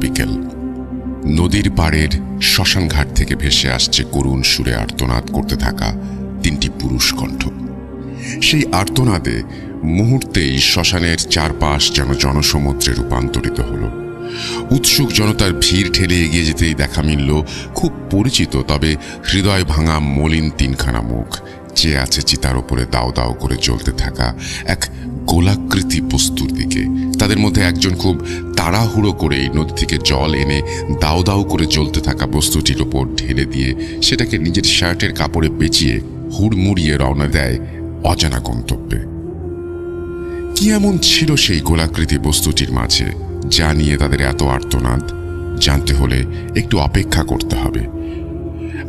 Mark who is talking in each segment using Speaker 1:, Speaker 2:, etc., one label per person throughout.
Speaker 1: বিকেল নদীর পাড়ের শ্মশানঘাট থেকে ভেসে আসছে করুণ সুরে আর্তনাদ করতে থাকা তিনটি পুরুষ কণ্ঠ। সেই আর্তনাদে মুহূর্তেই শ্মশানের চারপাশ যেন জনসমুদ্রে রূপান্তরিত হলো। উৎসুক জনতার ভিড় ঠেলে এগিয়ে যেতেই দেখা মিলল খুব পরিচিত তবে হৃদয় ভাঙা মলিন তিনখানা মুখ। চেয়ে আছে চিতার ওপরে দাও দাও করে জ্বলতে থাকা এক গোলাকৃতি বস্তুর দিকে। তাদের মধ্যে একজন খুব তাড়াহুড়ো করে নদী থেকে জল এনে দাও দাও করে জ্বলতে থাকা বস্তুটির ওপর ঢেলে দিয়ে সেটাকে নিজের শার্টের কাপড়ে পেঁচিয়ে হুড়মুড়িয়ে রওনা দেয় অজানা গন্তব্যে। কি এমন ছিল সেই গোলাকৃতি বস্তুটির মাঝে, যা নিয়ে তাদের এত আর্তনাদ? জানতে হলে একটু অপেক্ষা করতে হবে।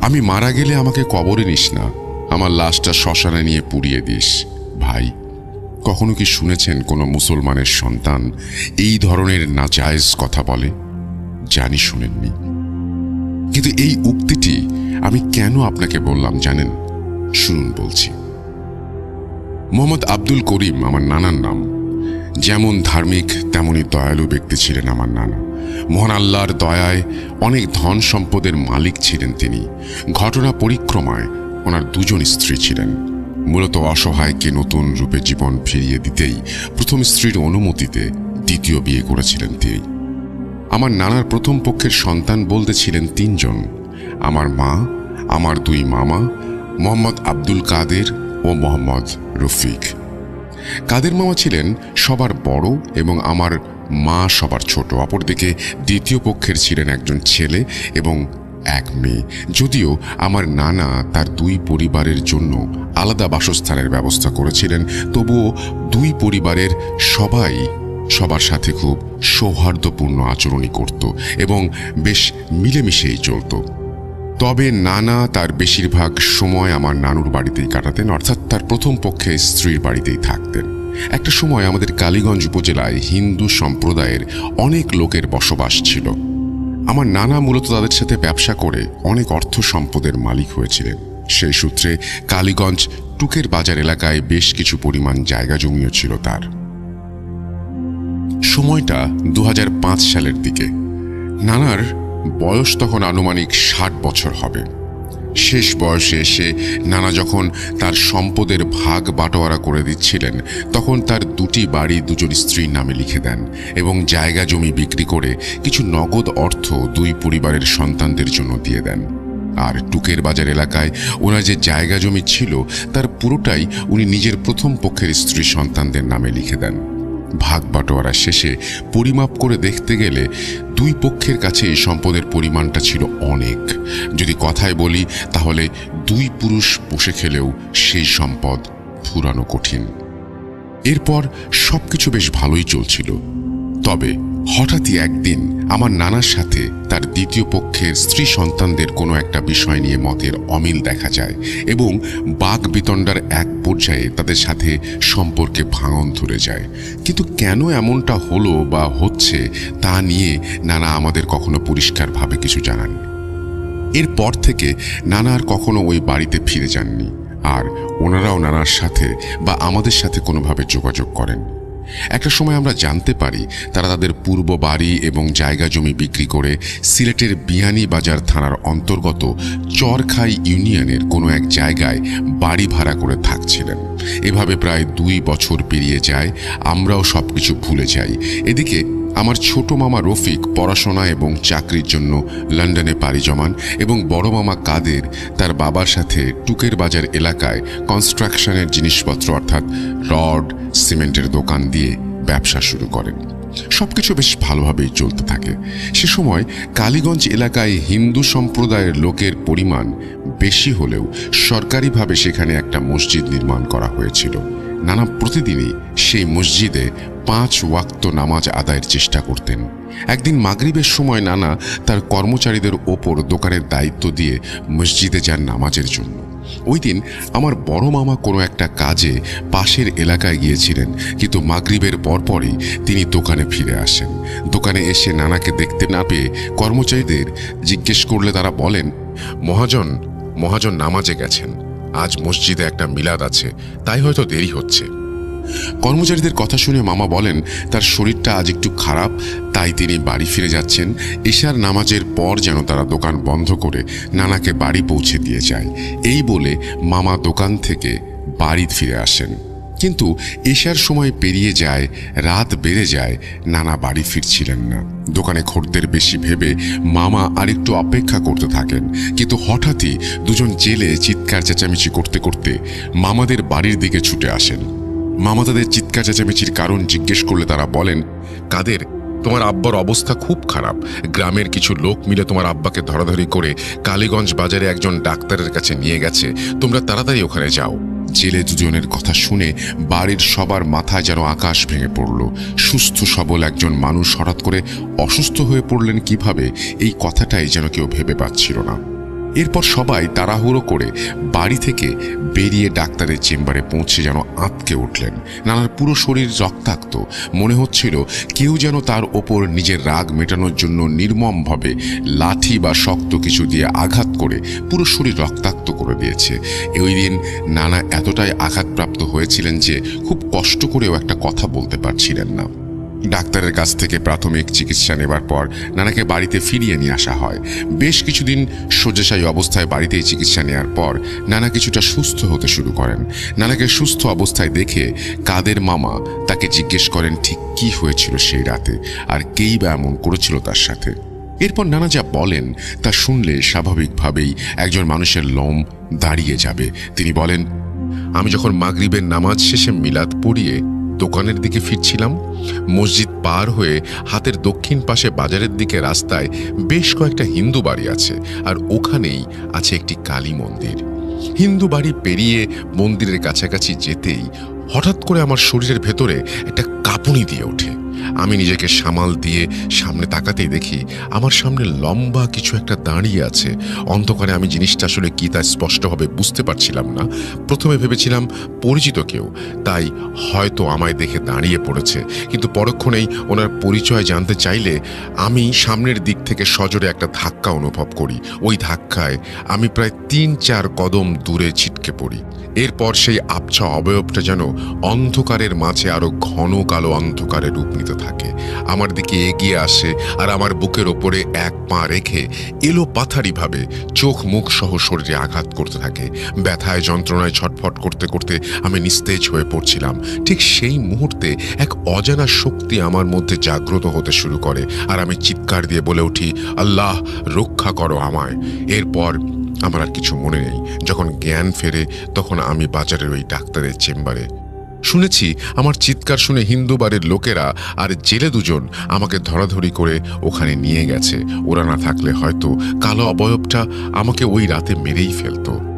Speaker 1: আমি মারা গেলে আমাকে কবরে নিস না, আমার লাশটা শ্মশানে নিয়ে পুড়িয়ে দিস, ভাই। কখনো কি শুনেছেন কোনো মুসলমানের সন্তান এই ধরনের নাজায়েজ কথা বলে? জানি শুনেননি। কিন্তু এই উক্তিটি আমি কেন আপনাকে বললাম জানেন? শুনুন বলছি। মোহাম্মদ আব্দুল করিম, আমার নানার নাম। যেমন ধার্মিক তেমনই দয়ালু ব্যক্তি ছিলেন আমার নানা। মহান আল্লাহর দয়ায় অনেক ধন সম্পদের মালিক ছিলেন তিনি। ঘটনা পরিক্রমায় ওনার দুজন স্ত্রী ছিলেন। মূলত অসহায়কে নতুন রূপে জীবন ফিরিয়ে দিতেই প্রথম স্ত্রীর অনুমতিতে দ্বিতীয় বিয়ে করেছিলেন তিনি। আমার নানার প্রথম পক্ষের সন্তান বলতে ছিলেন তিনজন, আমার মা, আমার দুই মামা, মোহাম্মদ আব্দুল কাদের ও মোহাম্মদ রফিক। কাদের মামা ছিলেন সবার বড় এবং আমার মা সবার ছোট, অপরদিকে দ্বিতীয় পক্ষের ছিলেন একজন ছেলে এবং এক মেয়ে। যদিও আমার নানা তার দুই পরিবারের জন্য আলাদা বাসস্থানের ব্যবস্থা করেছিলেন, তবুও দুই পরিবারের সবাই সবার সাথে খুব সৌহার্দ্যপূর্ণ আচরণই করত এবং বেশ মিলেমিশেই চলত। তবে নানা তার বেশিরভাগ সময় আমার নানুর বাড়িতেই কাটাতেন, অর্থাৎ তার প্রথম পক্ষে স্ত্রীর বাড়িতেই থাকতেন। একটা সময় আমাদের কালীগঞ্জ উপজেলায় হিন্দু সম্প্রদায়ের অনেক লোকের বসবাস ছিল। আমার নানা মূলত তাদের সাথে ব্যবসা করে অনেক অর্থ সম্পদের মালিক হয়েছিলেন। সেই সূত্রে কালীগঞ্জ টুকের বাজার এলাকায় বেশ কিছু পরিমাণ জায়গা জমিও ছিল তার। সময়টা দু হাজার পাঁচ সালের দিকে। নানার বয়স তখন আনুমানিক ষাট বছর হবে। শেষ বয়সে এসে নানা যখন তার সম্পদের ভাগ বাটোয়ারা করে দিচ্ছিলেন, তখন তার দুটি বাড়ি দুজন স্ত্রীর নামে লিখে দেন এবং জায়গা জমি বিক্রি করে কিছু নগদ অর্থ দুই পরিবারের সন্তানদের জন্য দিয়ে দেন। আর টুকের বাজার এলাকায় ওনার যে জায়গা জমি ছিল, তার পুরোটাই উনি নিজের প্রথম পক্ষের স্ত্রী সন্তানদের নামে লিখে দেন। ভাগ বাটোয়ারা শেষে পরিমাপ করে দেখতে গেলে দুই পক্ষের কাছে এই সম্পদের পরিমাণটা ছিল অনেক। যদি কথায় বলি, তাহলে দুই পুরুষ বসে খেলেও সেই সম্পদ ফুরানো কঠিন। এরপর সবকিছু বেশ ভালোই চলছিল। তবে হঠাৎই একদিন আমার নানার সাথে তার দ্বিতীয় পক্ষের স্ত্রী সন্তানদের কোনো একটা বিষয় নিয়ে মতের অমিল দেখা যায় এবং বাঘ বিতণ্ডার এক পর্যায়ে তাদের সাথে সম্পর্কে ভাঙন ধরে যায়। কিন্তু কেন এমনটা হলো বা হচ্ছে তা নিয়ে নানা আমাদের কখনো পরিষ্কারভাবে কিছু জানান এরপর থেকে নানা আর কখনো ওই বাড়িতে ফিরে যাননি। আর ওনারাও নানার সাথে বা আমাদের সাথে কোনোভাবে যোগাযোগ করেন একটা সময় আমরা জানতে পারি তারা তাদের পূর্ব বাড়ি এবং জায়গা জমি বিক্রি করে সিলেটের বিয়ানীবাজার থানার অন্তর্গত চরখাই ইউনিয়নের কোনো এক জায়গায় বাড়ি ভাড়া করে থাকছিলেন। এভাবে প্রায় দুই বছর পেরিয়ে যায়, আমরাও সব কিছু ভুলে যাই। এদিকে আমার ছোট মামা রফিক পড়াশোনা এবং চাকরির জন্য লন্ডনে পাড়ি জমান এবং বড় মামা কাদের তার বাবার সাথে টুকের বাজার এলাকায় কনস্ট্রাকশনের জিনিসপত্র অর্থাৎ রড, সিমেন্টের দোকান দিয়ে ব্যবসা শুরু করেন। সব কিছু বেশ ভালোভাবেই চলতে থাকে। সে সময় কালীগঞ্জ এলাকায় হিন্দু সম্প্রদায়ের লোকের পরিমাণ বেশি হলেও সরকারিভাবে সেখানে একটা মসজিদ নির্মাণ করা হয়েছিল। নানা প্রতিদিনই সেই মসজিদে পাঁচ ওয়াক্ত নামাজ আদায়ের চেষ্টা করতেন। একদিন মাগরিবের সময় নানা তার কর্মচারীদের ওপর দোকানের দায়িত্ব দিয়ে মসজিদে যান নামাজের জন্য। ওই দিন আমার বড় মামা কোনো একটা কাজে পাশের এলাকায় গিয়েছিলেন, কিন্তু মাগরিবের পরপরই তিনি দোকানে ফিরে আসেন। দোকানে এসে নানাকে দেখতে না পেয়ে কর্মচারীদের জিজ্ঞেস করলে তারা বলেন, মহাজন মহাজন নামাজে গেছেন। আজ মসজিদে একটা মিলাদ আছে, তাই হয়তো দেরি হচ্ছে। কর্মচারীদের কথা শুনে মামা বলেন, তার শরীরটা আজ একটু খারাপ, তাই তিনি বাড়ি ফিরে যাচ্ছেন। এশার নামাজের পর যেন তারা দোকান বন্ধ করে নানাকে বাড়ি পৌঁছে দিয়ে যায়। এই বলে মামা দোকান থেকে বাড়ি ফিরে আসেন। কিন্তু এশার সময় পেরিয়ে যায়, রাত বেড়ে যায়, নানা বাড়ি ফিরছিলেন না। দোকানে খদ্দের বেশি ভেবে মামা আরেকটু অপেক্ষা করতে থাকেন। কিন্তু হঠাৎই দুজন জেলে চিৎকার চেঁচামেচি করতে করতে মামাদের বাড়ির দিকে ছুটে আসেন। মামা তাদের চিৎকার চেঁচামেচির কারণ জিজ্ঞেস করলে তারা বলেন, কাদের? তোমার আব্বার অবস্থা খুব খারাপ। গ্রামের কিছু লোক মিলে তোমার আব্বাকে ধরাধরি করে কালীগঞ্জ বাজারে একজন ডাক্তারের কাছে নিয়ে গেছে। তোমরা তাড়াতাড়ি ওখানে যাও। জেলে দুজনের কথা শুনে বাড়ির সবার মাথায় যেন আকাশ ভেঙে পড়ল। সুস্থ, সবল একজন মানুষ হঠাৎ করে অসুস্থ হয়ে পড়লেন কীভাবে? এই কথাটাই যেন কেউ ভেবে পাচ্ছিল না। এরপর সবাই তাড়াহুড়ো করে বাড়ি থেকে বেরিয়ে ডাক্তারের চেম্বারে পৌঁছে যেন আঁতকে উঠলেন। নানার পুরো শরীর রক্তাক্ত। মনে হচ্ছিল কেউ যেন তার ওপর নিজের রাগ মেটানোর জন্য নির্মমভাবে লাঠি বা শক্ত কিছু দিয়ে আঘাত করে পুরো শরীর রক্তাক্ত করে দিয়েছে। ওই দিন নানা এতটাই আঘাতপ্রাপ্ত হয়েছিলেন যে খুব কষ্ট করেও একটা কথা বলতে পারছিলেন না। ডাক্তারের কাছ থেকে প্রাথমিক চিকিৎসা নেবার পর নানাকে বাড়িতে ফিরিয়ে নিয়ে আসা হয়। বেশ কিছুদিন শয্যাশায়ী অবস্থায় বাড়িতেই চিকিৎসা নেওয়ার পর নানা কিছুটা সুস্থ হতে শুরু করেন। নানাকে সুস্থ অবস্থায় দেখে কাদের মামা তাকে জিজ্ঞেস করেন, ঠিক কি হয়েছিল সেই রাতে? আর কেই বা এমন করেছিল তার সাথে? এরপর নানা যা বলেন তা শুনলে স্বাভাবিকভাবেই একজন মানুষের লোম দাঁড়িয়ে যাবে। তিনি বলেন, আমি যখন মাগরিবের নামাজ শেষে মিলাদ পড়িয়ে দোকানের দিকে ফিরছিলাম। মসজিদ পার হয়ে হাতের দক্ষিণ পাশে বাজারের দিকে রাস্তায় বেশ কয়েকটা হিন্দু বাড়ি আছে আর ওখানেই আছে একটি কালী মন্দির। হিন্দু বাড়ি পেরিয়ে মন্দিরের কাছাকাছি যেতেই হঠাৎ করে আমার শরীরের ভেতরে একটা কাঁপুনি দিয়ে ওঠে। আমি নিজেকে সামাল দিয়ে সামনে তাকাতেই দেখি আমার সামনে লম্বা কিছু একটা দাঁড়িয়ে আছে। অন্ধকারে আমি জিনিসটা আসলে কি তা স্পষ্টভাবে বুঝতে পারছিলাম না। প্রথমে ভেবেছিলাম পরিচিত কেউ, তাই হয়তো আমায় দেখে দাঁড়িয়ে পড়েছে। কিন্তু পরক্ষণেই ওনার পরিচয় জানতে চাইলে আমি সামনের দিক থেকে সজোরে একটা ধাক্কা অনুভব করি। ওই ধাক্কায় আমি প্রায় তিন চার কদম দূরে ছিটকে পড়ি। এরপর সেই আবছা অবয়বটা যেন অন্ধকারের মাঝে আরও ঘন কালো অন্ধকারে রূপ নিতে থাকে। আমার দিকে এগিয়ে আসে আর আমার বুকের ওপরে এক পা রেখে এলো পাথারিভাবে চোখ মুখ সহ শরীরে আঘাত করতে থাকে। ব্যথায়, যন্ত্রণায় ছটফট করতে করতে আমি নিস্তেজ হয়ে পড়ছিলাম। ঠিক সেই মুহূর্তে এক অজানা শক্তি আমার মধ্যে জাগ্রত হতে শুরু করে আর আমি চিৎকার দিয়ে বলে উঠি, আল্লাহ, রক্ষা করো আমায়। এরপর আমার আর কিছু মনে নেই। যখন জ্ঞান ফেরে তখন আমি বাজারের ওই ডাক্তারের চেম্বারে শুনেছি আমার চিৎকার শুনে হিন্দু বাড়ির লোকেরা আর জেলে দুজন আমাকে ধরাধরি করে ওখানে নিয়ে গেছে। ওরা না থাকলে হয়তো কালো অবয়বটা আমাকে ওই রাতে মেরেই ফেলতো।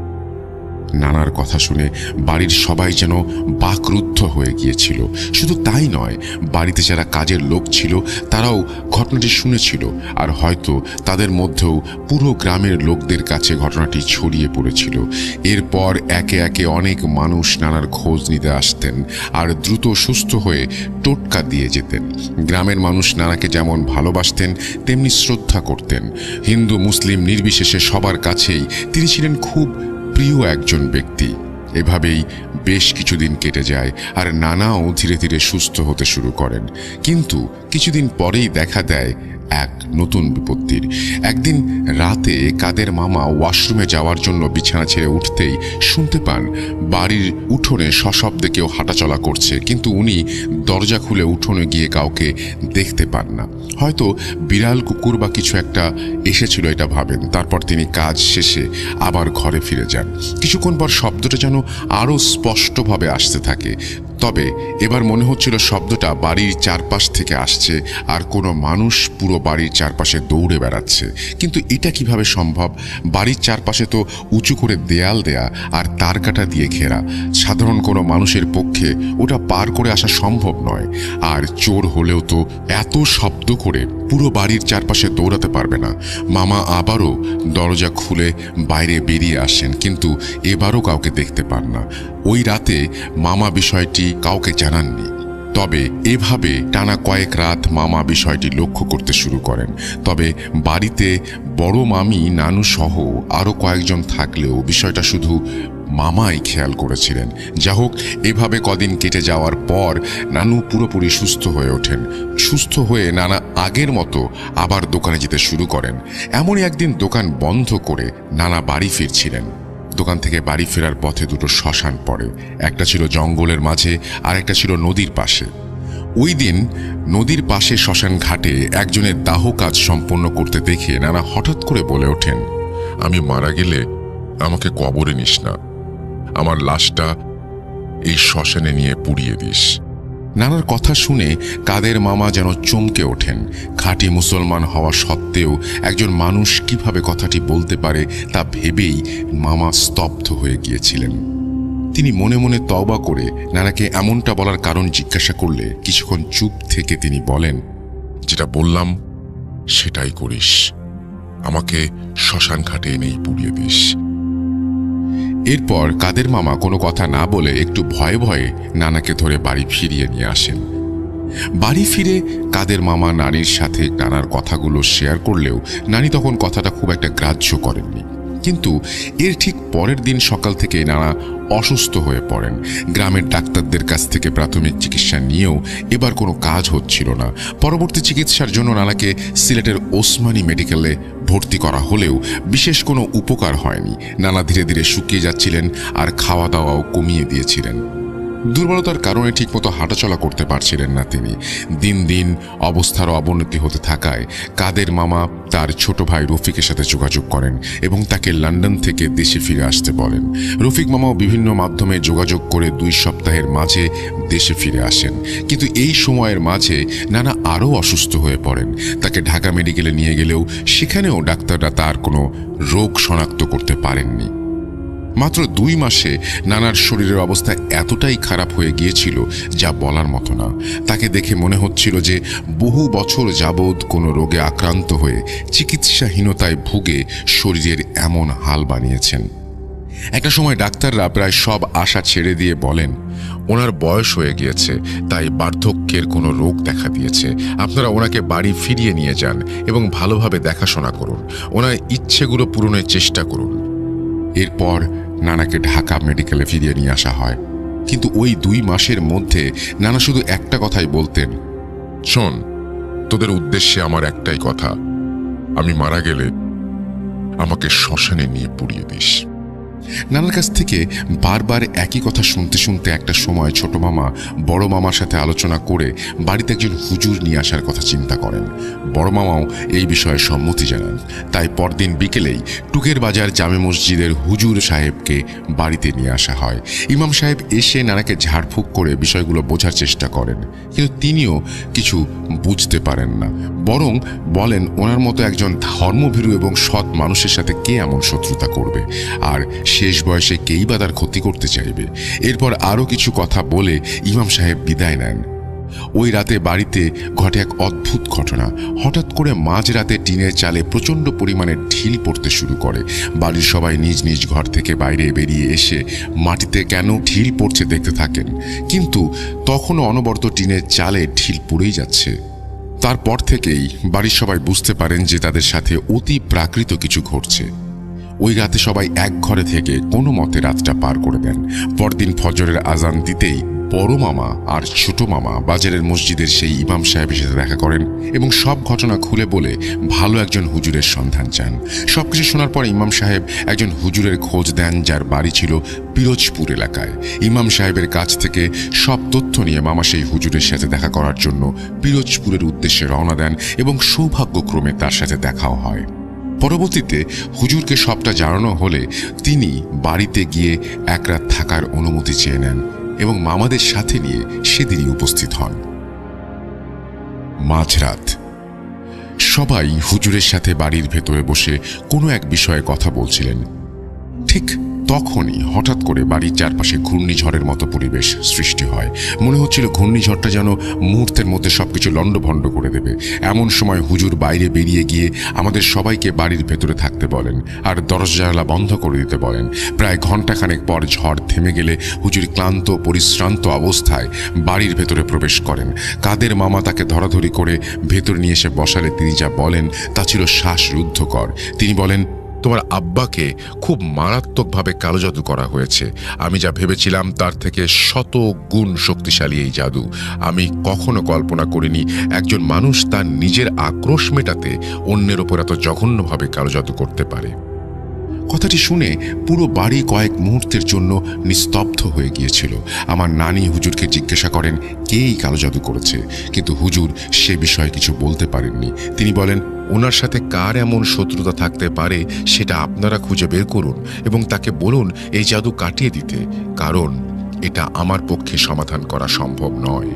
Speaker 1: নানার কথা শুনে বাড়ির সবাই যেন বাকরুদ্ধ হয়ে গিয়েছিল। শুধু তাই নয়, বাড়িতে যারা কাজের লোক ছিল, তারাও ঘটনাটি শুনেছিল আর হয়তো তাদের মধ্যেও পুরো গ্রামের লোকদের কাছে ঘটনাটি ছড়িয়ে পড়েছিল। এরপর একে একে অনেক মানুষ নানার খোঁজ নিতে আসতেন আর দ্রুত সুস্থ হয়ে টোটকা দিয়ে যেতেন। গ্রামের মানুষ নানাকে যেমন ভালোবাসতেন, তেমনি শ্রদ্ধা করতেন। হিন্দু, মুসলিম নির্বিশেষে সবার কাছেই তিনি ছিলেন খুব প্রিয় একজন ব্যক্তি। এভাবেই বেশ কিছুদিন কেটে যায় আর নানাও ধীরে ধীরে সুস্থ হতে শুরু করেন। কিন্তু কিছুদিন পরেই দেখা দেয় এক নতুন বিপত্তির। একদিন রাতে কাদের মামা ওয়াশরুমে যাওয়ার জন্য বিছানা ছেড়ে উঠতেই শুনতে পান, বাড়ির উঠোনে সশব্দে কেউ হাঁটাচলা করছে, কিন্তু উনি দরজা খুলে উঠোনে গিয়ে কাউকে দেখতে পান না। হয়তো বিড়াল, কুকুর বা কিছু একটা এসেছিল এটা ভাবেন, তারপর তিনি কাজ শেষে আবার ঘরে ফিরে যান। কিছুক্ষণ পর শব্দটা যেন আরও স্পষ্টভাবে আসতে থাকে। তবে এবার মনে হচ্ছিল শব্দটা বাড়ির চারপাশ থেকে আসছে আর কোনো মানুষ পুরো বাড়ির চারপাশে দৌড়ে বেড়াচ্ছে। কিন্তু এটা কীভাবে সম্ভব? বাড়ির চারপাশে তো উঁচু করে দেয়াল দেয়া আর তার কাটা দিয়ে ঘেরা। সাধারণ কোনো মানুষের পক্ষে ওটা পার করে আসা সম্ভব নয়। আর চোর হলেও তো এত শব্দ করে পুরো বাড়ির চারপাশে দৌড়াতে পারবে না। মামা আবারও দরজা খুলে বাইরে বেরিয়ে আসেন, কিন্তু এবারও কাউকে দেখতে পান না। ওই রাতে মামা বিষয়টি কাউকে জানাননি। তবে এভাবে টানা কয়েক রাত মামা বিষয়টি লক্ষ্য করতে শুরু করেন। তবে বাড়িতে বড় মামি, নানু সহ আরও কয়েকজন থাকলেও বিষয়টা শুধু মামাই খেয়াল করেছিলেন। যা হোক, এভাবে কদিন কেটে যাওয়ার পর নানু পুরোপুরি সুস্থ হয়ে ওঠেন। সুস্থ হয়ে নানা আগের মতো আবার দোকানে যেতে শুরু করেন। এমনই একদিন দোকান বন্ধ করে নানা বাড়ি ফিরছিলেন। দোকান থেকে বাড়ি ফেরার পথে দুটো শ্মশান পড়ে। একটা ছিল জঙ্গলের মাঝে, আর একটা ছিল নদীর পাশে। ওই দিন নদীর পাশে শ্মশান ঘাটে একজনের দাহ কাজ সম্পন্ন করতে দেখে নানা হঠাৎ করে বলে ওঠেন,
Speaker 2: আমি মারা গেলে আমাকে কবরে নিস না। আমার লাশটা এই শ্মশানে নিয়ে পুড়িয়ে দিস।
Speaker 1: নানার কথা শুনে কাদের মামা যেন চমকে ওঠেন। খাঁটি মুসলমান হওয়া সত্ত্বেও একজন মানুষ কীভাবে কথাটি বলতে পারে তা ভেবেই মামা স্তব্ধ হয়ে গিয়েছিলেন। তিনি মনে মনে তওবা করে নানাকে এমনটা বলার কারণ জিজ্ঞাসা করলে কিছুক্ষণ চুপ থেকে তিনি বলেন,
Speaker 2: যেটা বললাম, সেটাই করিস। আমাকে শ্মশান ঘাটে এনেই পুড়িয়ে দিস।
Speaker 1: এরপর কাদের মামা কোনো কথা না বলে একটু ভয়ে ভয়ে নানাকে ধরে বাড়ি ফিরিয়ে নিয়ে আসেন। বাড়ি ফিরে কাদের মামা নানির সাথে নানার কথাগুলো শেয়ার করলেও নানি তখন কথাটা খুব একটা গ্রাহ্য করেননি। কিন্তু এর ঠিক পরের দিন সকাল থেকে নানা অসুস্থ হয়ে পড়েন। গ্রামের ডাক্তারদের কাছ থেকে প্রাথমিক চিকিৎসা নিয়েও এবার কোনো কাজ হচ্ছিল না। পরবর্তী চিকিৎসার জন্য নালাকে সিলেটের ওসমানী মেডিকেলে ভর্তি করা হলেও বিশেষ কোনো উপকার হয়নি। নানা ধীরে ধীরে শুকিয়ে যাচ্ছিলেন আর খাওয়া দাওয়াও কমিয়ে দিয়েছিলেন। দুর্বলতার কারণে ঠিকমতো হাঁটাচলা করতে পারছিলেন না তিনি। দিন দিন অবস্থার অবনতি হতে থাকায় কাদের মামা তার ছোট ভাই রফিকের সাথে যোগাযোগ করেন এবং তাকে লন্ডন থেকে দেশে ফিরে আসতে বলেন। রফিক মামাও বিভিন্ন মাধ্যমে যোগাযোগ করে দুই সপ্তাহের মাঝে দেশে ফিরে আসেন। কিন্তু এই সময়ের মাঝে নানা আরও অসুস্থ হয়ে পড়েন। তাকে ঢাকা মেডিকেলে নিয়ে গেলেও সেখানেও ডাক্তাররা তার কোনো রোগ শনাক্ত করতে পারেননি। মাত্র দুই মাসে নানার শরীরের অবস্থা এতটাই খারাপ হয়ে গিয়েছিল যা বলার মতো না। তাকে দেখে মনে হচ্ছিল যে বহু বছর যাবৎ কোনো রোগে আক্রান্ত হয়ে চিকিৎসাহীনতায় ভুগে শরীরের এমন হাল বানিয়েছেন। একটা সময় ডাক্তাররা প্রায় সব আশা ছেড়ে দিয়ে বলেন,
Speaker 2: ওনার বয়স হয়ে গিয়েছে, তাই বার্ধক্যের কোনো রোগ দেখা দিয়েছে। আপনারা ওনাকে বাড়ি ফিরিয়ে নিয়ে যান এবং ভালোভাবে দেখাশোনা করুন। ওনার ইচ্ছেগুলো পূরণের চেষ্টা করুন।
Speaker 1: এরপর নানাকে ঢাকা মেডিকেলে ফিরিয়ে নিয়ে আসা হয়। কিন্তু ওই দুই মাসের মধ্যে নানা শুধু একটা কথাই বলতেন।
Speaker 2: শোন, তোদের উদ্দেশ্যে আমার একটাই কথা। আমি মারা গেলে আমাকে শ্মশানে নিয়ে পুড়িয়ে দিস।
Speaker 1: নানার কাছ থেকে বারবার একই কথা শুনতে শুনতে একটা সময় ছোট মামা বড় মামার সাথে আলোচনা করে বাড়িতে একজন হুজুর নিয়ে আসার কথা চিন্তা করেন। বড় মামাও এই বিষয়ে সম্মতি জানান। তাই পরদিন বিকেলেই টুকের বাজার জামে মসজিদের হুজুর সাহেবকে বাড়িতে নিয়ে আসা হয়। ইমাম সাহেব এসে নানাকে ঝাড়ফুঁক করে বিষয়গুলো বোঝার চেষ্টা করেন, কিন্তু তিনিও কিছু বুঝতে পারেন না। বরং বলেন, ওনার মতো একজন ধর্মভীরু এবং সৎ মানুষের সাথে কে এমন শত্রুতা করবে? আর শেষ বয়সে কেই বা তার ক্ষতি করতে চাইবে? এরপর আরও কিছু কথা বলে ইমাম সাহেব বিদায় নেন। ওই রাতে বাড়িতে ঘটে এক অদ্ভুত ঘটনা। হঠাৎ করে মাঝরাতে টিনের চালে প্রচণ্ড পরিমাণে ঢিল পড়তে শুরু করে। বাড়ির সবাই নিজ নিজ ঘর থেকে বাইরে বেরিয়ে এসে মাটিতে কেন ঢিল পড়ছে দেখতে থাকেন। কিন্তু তখনও অনবরত টিনের চালে ঢিল পড়েই যাচ্ছে। তারপর থেকেই বাড়ির সবাই বুঝতে পারেন যে তাদের সাথে অতি প্রাকৃত কিছু ঘটছে। ওই রাতে সবাই এক ঘরে থেকে কোনো মতে রাতটা পার করে দেন পরদিন ফজরের আজান দিতেই বড় মামা আর ছোট মামা বাজারের মসজিদের সেই ইমাম সাহেবের সাথে দেখা করেন এবং সব ঘটনা খুলে বলে ভালো একজন হুজুরের সন্ধান চান। সব কিছু শোনার পর ইমাম সাহেব একজন হুজুরের খোঁজ দেন যার বাড়ি ছিল পিরোজপুর এলাকায়। ইমাম সাহেবের কাছ থেকে সব তথ্য নিয়ে মামা সেই হুজুরের সাথে দেখা করার জন্য পিরোজপুরের উদ্দেশ্যে রওনা দেন এবং সৌভাগ্যক্রমে তার সাথে দেখাও হয়। পরবর্তীতে হুজুরকে সবটা জানানো হলে তিনি বাড়িতে গিয়ে এক রাত থাকার অনুমতি চেয়ে নেন এবং মামাদের সাথে নিয়ে সেদিনই উপস্থিত হন। মাঝরাত। সবাই হুজুরের সাথে বাড়ির ভেতরে বসে কোনো এক বিষয়ে কথা বলছিলেন। ঠিক তখনই হঠাৎ করে বাড়ির চারপাশে ঘূর্ণিঝড়ের মতো পরিবেশ সৃষ্টি হয়। মনে হচ্ছিল ঘূর্ণিঝড়টা যেন মুহূর্তের মধ্যে সবকিছু লণ্ডভণ্ড করে দেবে। এমন সময় হুজুর বাইরে বেরিয়ে গিয়ে আমাদের সবাইকে বাড়ির ভেতরে থাকতে বলেন আর দরজা জানালা বন্ধ করে দিতে বলেন। প্রায় ঘন্টাখানেক পর ঝড় থেমে গেলে হুজুর ক্লান্ত, পরিশ্রান্ত অবস্থায় বাড়ির ভেতরে প্রবেশ করেন। কাদের মামা তাকে ধরাধরি করে ভেতর নিয়ে এসে বসালে তিনি যা বলেন তা ছিল শ্বাসরুদ্ধকর। তিনি বলেন
Speaker 2: তোমার আব্বাকে খুব মারাত্মকভাবে কালো জাদু করা হয়েছে। আমি যা ভেবেছিলাম তার থেকে শত গুণ শক্তিশালী এই জাদু। আমি কখনো কল্পনা করিনি একজন মানুষ তার নিজের আক্রোশ মেটাতে অন্যের ওপর এত জঘন্যভাবে কালো জাদু করতে পারে।
Speaker 1: কথাটি শুনে পুরো বাড়ি কয়েক মুহূর্তের জন্য নিস্তব্ধ হয়ে গিয়েছিল। আমার নানি হুজুরকে জিজ্ঞাসা করেন, কে এই কালো জাদু করেছে? কিন্তু হুজুর সে বিষয়ে কিছু বলতে পারেননি। তিনি বলেন
Speaker 2: ওনার সাথে কার এমন শত্রুতা থাকতে পারে সেটা আপনারা খুঁজে বের করুন এবং তাকে বলুন, এই জাদু কাটিয়ে দিতে। কারণ এটা আমার পক্ষে সমাধান করা সম্ভব নয়।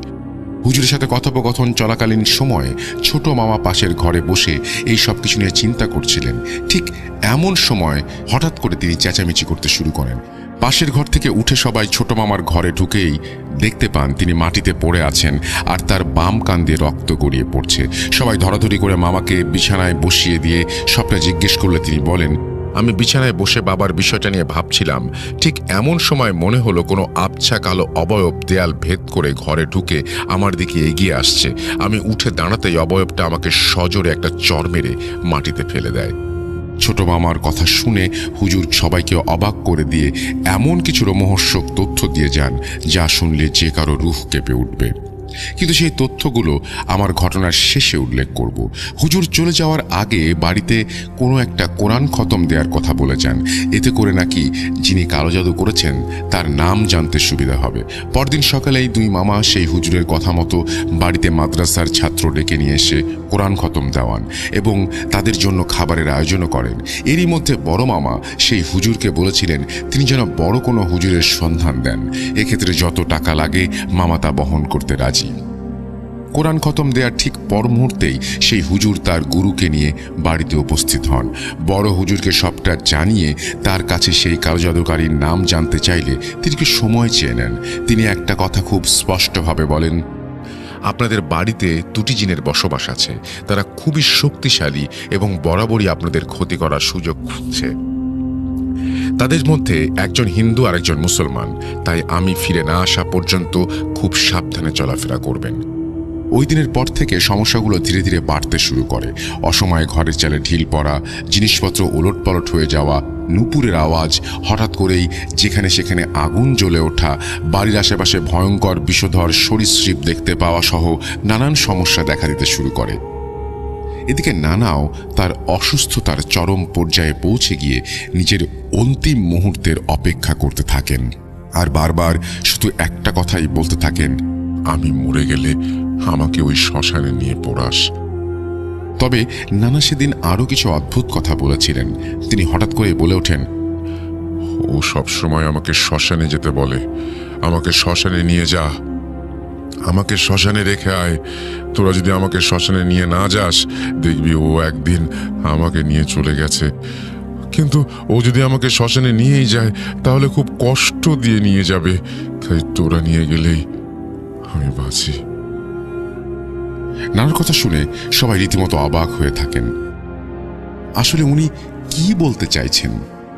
Speaker 1: হুজুরের সাথে কথোপকথন চলাকালীন সময়ে ছোট মামা পাশের ঘরে বসে এই সব কিছু নিয়ে চিন্তা করছিলেন। ঠিক এমন সময় হঠাৎ করে তিনি চেঁচামেচি করতে শুরু করেন। পাশের ঘর থেকে উঠে সবাই ছোট মামার ঘরে ঢুকেই দেখতে পান তিনি মাটিতে পড়ে আছেন আর তার বাম কান দিয়ে রক্ত গড়িয়ে পড়ছে। সবাই ধরাধরি করে মামাকে বিছানায় বসিয়ে দিয়ে সবটা জিজ্ঞেস করলে তিনি বলেন,
Speaker 2: আমি বিছানায় বসে বাবার বিষয়টা নিয়ে ভাবছিলাম। ঠিক এমন সময় মনে হলো কোনো আবছা কালো অবয়ব দেয়াল ভেদ করে ঘরে ঢুকে আমার দিকে এগিয়ে আসছে। আমি উঠে দাঁড়াতেই অবয়বটা আমাকে সজোরে একটা চর মেরে মাটিতে ফেলে দেয়।
Speaker 1: ছোট মামার কথা শুনে হুজুর সবাইকে অবাক করে দিয়ে এমন কিছু রোমহর্ষক তথ্য দিয়ে যান, যা শুনলে যে কারও রুহ কেঁপে উঠবে। কিন্তু সেই তথ্যগুলো আমার ঘটনার শেষে উল্লেখ করব। হুজুর চলে যাওয়ার আগে বাড়িতে কোনো একটা কোরআন খতম দেওয়ার কথা বলে যান এতে করে নাকি যিনি কালো জাদু করেছেন, তার নাম জানতে সুবিধা হবে। পরদিন সকালেই দুই মামা সেই হুজুরের কথা মতো বাড়িতে মাদ্রাসার ছাত্র ডেকে নিয়ে এসে কোরআন খতম দেওয়ান এবং তাদের জন্য খাবারের আয়োজনও করেন। এরই মধ্যে বড় মামা সেই হুজুরকে বলেছিলেন, তিনি যেন বড় কোনো হুজুরের সন্ধান দেন। এক্ষেত্রে যত টাকা লাগে মামা তা বহন করতে রাজি কোরআন খতম দেওয়ার ঠিক পর মুহূর্তেই সেই হুজুর তার গুরুকে নিয়ে বাড়িতে উপস্থিত হন। বড় হুজুরকে সবটা জানিয়ে তার কাছে সেই কালো জাদুকারীর নাম জানতে চাইলে তিনি সময় চেয়ে নেন। তিনি একটা কথা খুব স্পষ্টভাবে বলেন,
Speaker 2: আপনাদের বাড়িতে দুটি জিনের বসবাস আছে। তারা খুবই শক্তিশালী এবং বরাবরই আপনাদের ক্ষতি করার সুযোগ খুঁজছে। তাদের মধ্যে একজন হিন্দু আর একজন মুসলমান। তাই আমি ফিরে না আসা পর্যন্ত খুব সাবধানে চলাফেরা করবেন।
Speaker 1: ওই দিনের পর থেকে সমস্যাগুলো ধীরে ধীরে বাড়তে শুরু করে। অসময়ে ঘরের চালে ঢিল পড়া, জিনিসপত্র ওলট পালট হয়ে যাওয়া, নুপুরের আওয়াজ, হঠাৎ করেই যেখানে সেখানে আগুন জ্বলে ওঠা, বাড়ির আশেপাশে ভয়ঙ্কর বিষধর সরীসৃপ দেখতে পাওয়া সহ নানান সমস্যা দেখা দিতে শুরু করে। এদিকে নানাও তার অসুস্থতার চরম পর্যায়ে পৌঁছে গিয়ে নিজের অন্তিম মুহূর্তের অপেক্ষা করতে থাকেন। আর বারবার শুধু একটা কথাই বলতে থাকেন,
Speaker 2: আমি মরে গেলে আমাকে ওই শ্মশানে নিয়ে পড়াস।
Speaker 1: তবে নানা সেদিন আরও কিছু অদ্ভুত কথা বলেছিলেন। তিনি হঠাৎ করে বলে ওঠেন,
Speaker 2: ও সব সময় আমাকে শ্মশানে যেতে বলে। আমাকে শ্মশানে নিয়ে যা। আমাকে শ্মশানে রেখে আয়। তোরা যদি আমাকে শ্মশানে নিয়ে না যাস, দেখবি ও একদিন আমাকে নিয়ে চলে গেছে। কিন্তু ও যদি আমাকে শ্মশানে নিয়েই যায়, তাহলে খুব কষ্ট দিয়ে নিয়ে যাবে। তাই তোরা নিয়ে গেলেই আমি বাঁচি।
Speaker 1: নানার কথা শুনে সবাই রীতিমতো অবাক হয়ে থাকেন। আসলে উনি কি বলতে চাইছেন?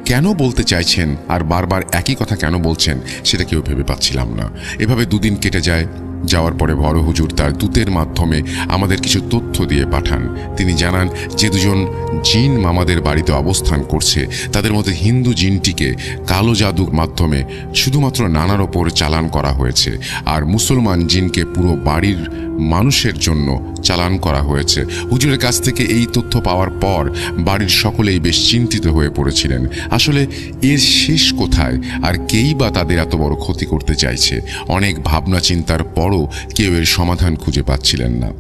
Speaker 1: কেন বলতে চাইছেন? আর বারবার একই কথা কেন বলছেন? সেটা কেউ ভেবে পাচ্ছিলাম না। এভাবে দুদিন কেটে যায়। যাওয়ার পরে বড় হুজুর তার দূতের মাধ্যমে আমাদের কিছু তথ্য দিয়ে পাঠান। তিনি জানান, যে দুজন জিন মামাদের বাড়িতে অবস্থান করছে, তাদের মধ্যে হিন্দু জিনটিকে কালো জাদুর মাধ্যমে শুধুমাত্র নানার ওপর চালান করা হয়েছে, আর মুসলমান জিনকে পুরো বাড়ির মানুষের জন্য চালান করা হয়েছে। হুজুরের কাছ থেকে এই তথ্য পাওয়ার পর বাড়ির সকলেই বেশ চিন্তিত হয়ে পড়েছিলেন। আসলে এর শেষ কোথায়? আর কেই বা তাদের এত বড় ক্ষতি করতে চাইছে? অনেক ভাবনা চিন্তার পরও কেউ এর সমাধান খুঁজে পাচ্ছিলেন না।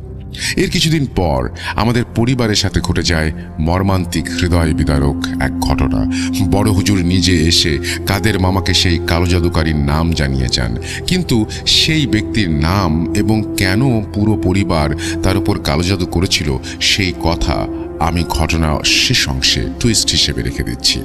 Speaker 1: এর কিছুদিন পর আমাদের পরিবারের সাথে ঘটে যায় মর্মান্তিক হৃদয় বিদারক এক ঘটনা। বড় হুজুর নিজে এসে কাদের মামাকে সেই কালো জাদুকারীর নাম জানিয়ে যান কিন্তু সেই ব্যক্তির নাম এবং কেন পুরো পরিবার তার উপর কালো জাদু করেছিল সেই কথা আমি ঘটনা শেষ অংশে টুইস্ট হিসেবে রেখে দিচ্ছি।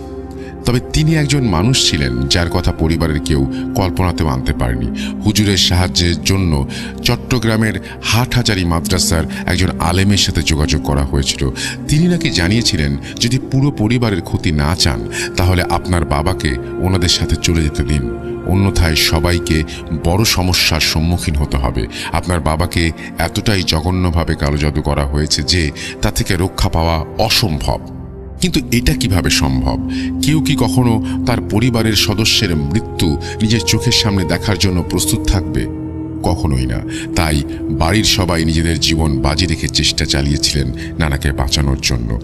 Speaker 1: তবে তিনি একজন মানুষ ছিলেন, যার কথা পরিবারের কেউ কল্পনাতেও আনতে পারেনি। হুজুরের সাহায্যের জন্য চট্টগ্রামের হাটহাজারি মাদ্রাসার একজন আলেমের সাথে যোগাযোগ করা হয়েছিল। তিনি নাকি জানিয়েছিলেন, যদি পুরো পরিবারের ক্ষতি না চান, তাহলে আপনার বাবাকে ওনাদের সাথে চলে যেতে দিন। অন্যথায় সবাইকে বড় সমস্যার সম্মুখীন হতে হবে। আপনার বাবাকে এতটাই জঘন্যভাবে কালো জাদু করা হয়েছে যে, তা থেকে রক্ষা পাওয়া অসম্ভব। কিন্তু এটা কীভাবে সম্ভব? কেউ কি কখনো তার পরিবারের সদস্যের মৃত্যু নিজের চোখের সামনে দেখার জন্য প্রস্তুত থাকবে? কখনোই না। তাই বাড়ির সবাই নিজেদের জীবন বাজি রেখে চেষ্টা চালিয়েছিলেন নানাকে বাঁচানোর জন্য।